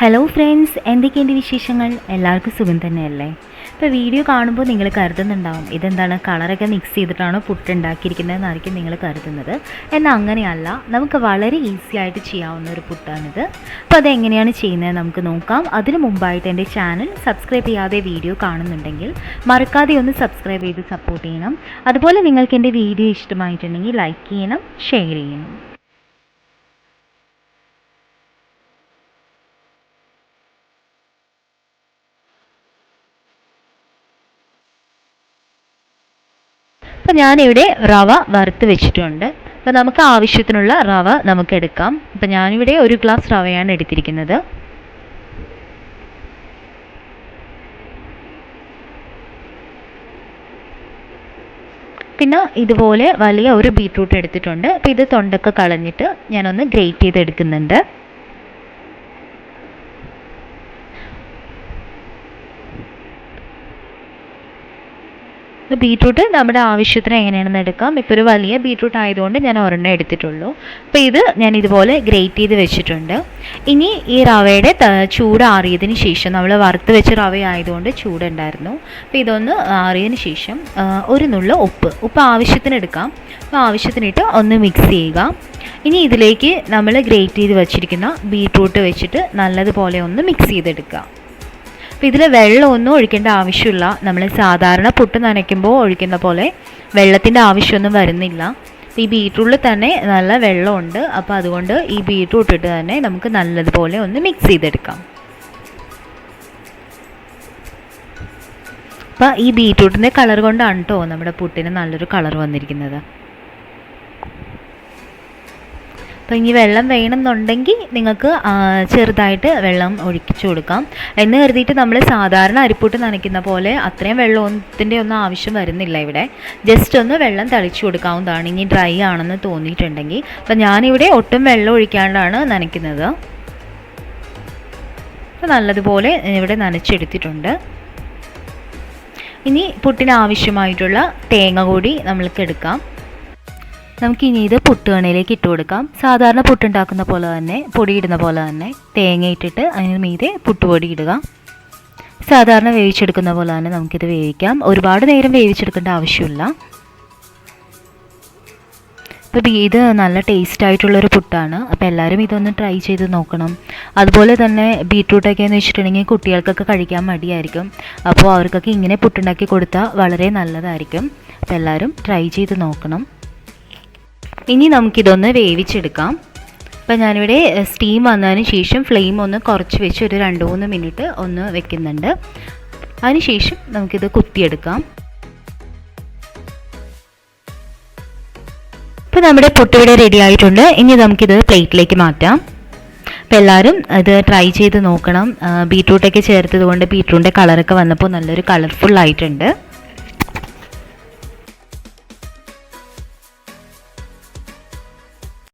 Hello friends എന്തൊക്കെയുണ്ട് വിശേഷങ്ങൾ? എല്ലാവർക്കും സുഖം തന്നെയല്ലേ? ഇപ്പോൾ വീഡിയോ കാണുമ്പോൾ നിങ്ങൾ കരുതുന്നുണ്ടാവും ഇതെന്താണ് കളറൊക്കെ മിക്സ് ചെയ്തിട്ടാണോ പുട്ട് ഉണ്ടാക്കിയിരിക്കുന്നതെന്നായിരിക്കും നിങ്ങൾ കരുതുന്നത്. എന്നാൽ അങ്ങനെയല്ല നമുക്ക് വളരെ ഈസി ആയിട്ട് ചെയ്യാവുന്ന ഒരു പുട്ടാണിത്. അപ്പോൾ അതെങ്ങനെയാണ് ചെയ്യുന്നത് നമുക്ക് നോക്കാം. അതിന് മുമ്പായിട്ട് എന്റെ ചാനൽ സബ്സ്ക്രൈബ് ചെയ്യാതെ വീഡിയോ കാണുന്നുണ്ടെങ്കിൽ മറക്കാതെ ഒന്ന് സബ്സ്ക്രൈബ് ചെയ്ത് സപ്പോർട്ട് ചെയ്യണം. അതുപോലെ നിങ്ങൾക്ക് എന്റെ വീഡിയോ ഇഷ്ടമായിട്ടുണ്ടെങ്കിൽ ലൈക്ക് ചെയ്യണം ഷെയർ ചെയ്യണം. അപ്പോൾ ഞാനിവിടെ റവ വറുത്ത് വെച്ചിട്ടുണ്ട്. അപ്പോൾ നമുക്ക് ആവശ്യത്തിനുള്ള റവ നമുക്ക് എടുക്കാം. അപ്പോൾ ഞാനിവിടെ ഒരു ഗ്ലാസ് റവയാണ് എടുത്തിരിക്കുന്നത്. പിന്നെ ഇതുപോലെ വലിയ ഒരു ബീട്രൂട്ട് എടുത്തിട്ടുണ്ട്. അപ്പോൾ ഇത് തൊണ്ടൊക്കെ കളഞ്ഞിട്ട് ഞാനൊന്ന് ഗ്രേറ്റ് ചെയ്തെടുക്കുന്നുണ്ട്. ബീട്രൂട്ട് നമ്മുടെ ആവശ്യത്തിന് എങ്ങനെയാണെന്ന് എടുക്കാം. ഇപ്പോൾ ഒരു വലിയ ബീട്രൂട്ട് ആയതുകൊണ്ട് ഞാൻ ഒരെണ്ണം എടുത്തിട്ടുള്ളൂ. അപ്പോൾ ഇത് ഞാൻ ഇതുപോലെ ഗ്രേറ്റ് ചെയ്ത് വെച്ചിട്ടുണ്ട്. ഇനി ഈ റവയുടെ ചൂടാറിയതിന് ശേഷം നമ്മൾ വറുത്ത് വെച്ച റവ ആയതുകൊണ്ട് ചൂടുണ്ടായിരുന്നു. അപ്പോൾ ഇതൊന്ന് ആറിയതിന് ശേഷം ഒരു നുള്ള ഉപ്പ്. ഉപ്പ് ആവശ്യത്തിന് എടുക്കാം. അപ്പോൾ ആവശ്യത്തിനിട്ട് ഒന്ന് മിക്സ് ചെയ്യുക. ഇനി ഇതിലേക്ക് നമ്മൾ ഗ്രേറ്റ് ചെയ്ത് വെച്ചിരിക്കുന്ന ബീട്രൂട്ട് വെച്ചിട്ട് നല്ലതുപോലെ ഒന്ന് മിക്സ് ചെയ്തെടുക്കുക. അപ്പോൾ ഇതിൽ വെള്ളമൊന്നും ഒഴിക്കേണ്ട ആവശ്യമില്ല. നമ്മൾ സാധാരണ പുട്ട് നനയ്ക്കുമ്പോൾ ഒഴിക്കുന്ന പോലെ വെള്ളത്തിന്റെ ആവശ്യമൊന്നും വരുന്നില്ല. ഈ ബീട്രൂട്ടിൽ തന്നെ നല്ല വെള്ളമുണ്ട്. അപ്പോൾ അതുകൊണ്ട് ഈ ബീട്രൂട്ട് ഇട്ട് തന്നെ നമുക്ക് നല്ലതുപോലെ ഒന്ന് മിക്സ് ചെയ്തെടുക്കാം. അപ്പോൾ ഈ ബീട്രൂട്ടിന്റെ കളർ കൊണ്ടാണ് കേട്ടോ നമ്മുടെ പുട്ടിന് നല്ലൊരു കളർ വന്നിരിക്കുന്നത്. അപ്പോൾ ഇനി വെള്ളം വേണമെന്നുണ്ടെങ്കിൽ നിങ്ങൾക്ക് ചെറുതായിട്ട് വെള്ളം ഒഴിച്ചു കൊടുക്കാം. എന്ന് കരുതിയിട്ട് നമ്മൾ സാധാരണ അരിപ്പൂട്ട് നനയ്ക്കുന്ന പോലെ അത്രയും വെള്ളത്തിന്റെ ഒന്നും ആവശ്യം വരുന്നില്ല ഇവിടെ. ജസ്റ്റ് ഒന്ന് വെള്ളം തളിച്ചു കൊടുക്കാവുന്നതാണ്. ഇനി ഡ്രൈ ആണെന്ന് തോന്നിയിട്ടുണ്ടെങ്കിൽ. അപ്പം ഞാനിവിടെ ഒട്ടും വെള്ളം ഒഴിക്കാണ്ടാണ് നനയ്ക്കുന്നത്. അപ്പോൾ നല്ലതുപോലെ ഇവിടെ നനച്ചെടുത്തിട്ടുണ്ട്. ഇനി പുട്ടിന് ആവശ്യമായിട്ടുള്ള തേങ്ങ കൂടി നമ്മൾക്ക് എടുക്കാം. നമുക്ക് ഇനി ഇത് പുട്ടുകണയിലേക്ക് ഇട്ട് കൊടുക്കാം. സാധാരണ പുട്ടുണ്ടാക്കുന്ന പോലെ തന്നെ പൊടിയിടുന്ന പോലെ തന്നെ തേങ്ങ ഇട്ടിട്ട് അതിന് മീതെ പുട്ടുപൊടി ഇടുക. സാധാരണ വേവിച്ചെടുക്കുന്ന പോലെ തന്നെ നമുക്കിത് വേവിക്കാം. ഒരുപാട് നേരം വേവിച്ചെടുക്കേണ്ട ആവശ്യമില്ല. അപ്പോൾ ഇത് നല്ല ടേസ്റ്റ് ആയിട്ടുള്ളൊരു പുട്ടാണ്. അപ്പോൾ എല്ലാവരും ഇതൊന്ന് ട്രൈ ചെയ്ത് നോക്കണം. അതുപോലെ തന്നെ ബീട്രൂട്ടൊക്കെ എന്ന് വെച്ചിട്ടുണ്ടെങ്കിൽ കുട്ടികൾക്കൊക്കെ കഴിക്കാൻ മടിയായിരിക്കും. അപ്പോൾ അവർക്കൊക്കെ ഇങ്ങനെ പുട്ടുണ്ടാക്കി കൊടുത്താൽ വളരെ നല്ലതായിരിക്കും. അപ്പോൾ എല്ലാവരും ട്രൈ ചെയ്ത് നോക്കണം. ഇനി നമുക്കിതൊന്ന് വേവിച്ചെടുക്കാം. അപ്പോൾ ഞാനിവിടെ സ്റ്റീം വന്നതിന് ശേഷം ഫ്ലെയിം ഒന്ന് കുറച്ച് വെച്ച് ഒരു രണ്ട് മൂന്ന് മിനിറ്റ് ഒന്ന് വെക്കുന്നുണ്ട്. അതിനുശേഷം നമുക്കിത് കുത്തിയെടുക്കാം. ഇപ്പോൾ നമ്മുടെ പുട്ടിവിടെ റെഡി ആയിട്ടുണ്ട്. ഇനി നമുക്കിത് പ്ലേറ്റിലേക്ക് മാറ്റാം. അപ്പോൾ എല്ലാവരും ഇത് ട്രൈ ചെയ്ത് നോക്കണം. ബീട്രൂട്ടൊക്കെ ചേർത്തത് കൊണ്ട് ബീട്രൂട്ടിന്റെ കളറൊക്കെ വന്നപ്പോൾ നല്ലൊരു കളർഫുൾ ആയിട്ടുണ്ട്.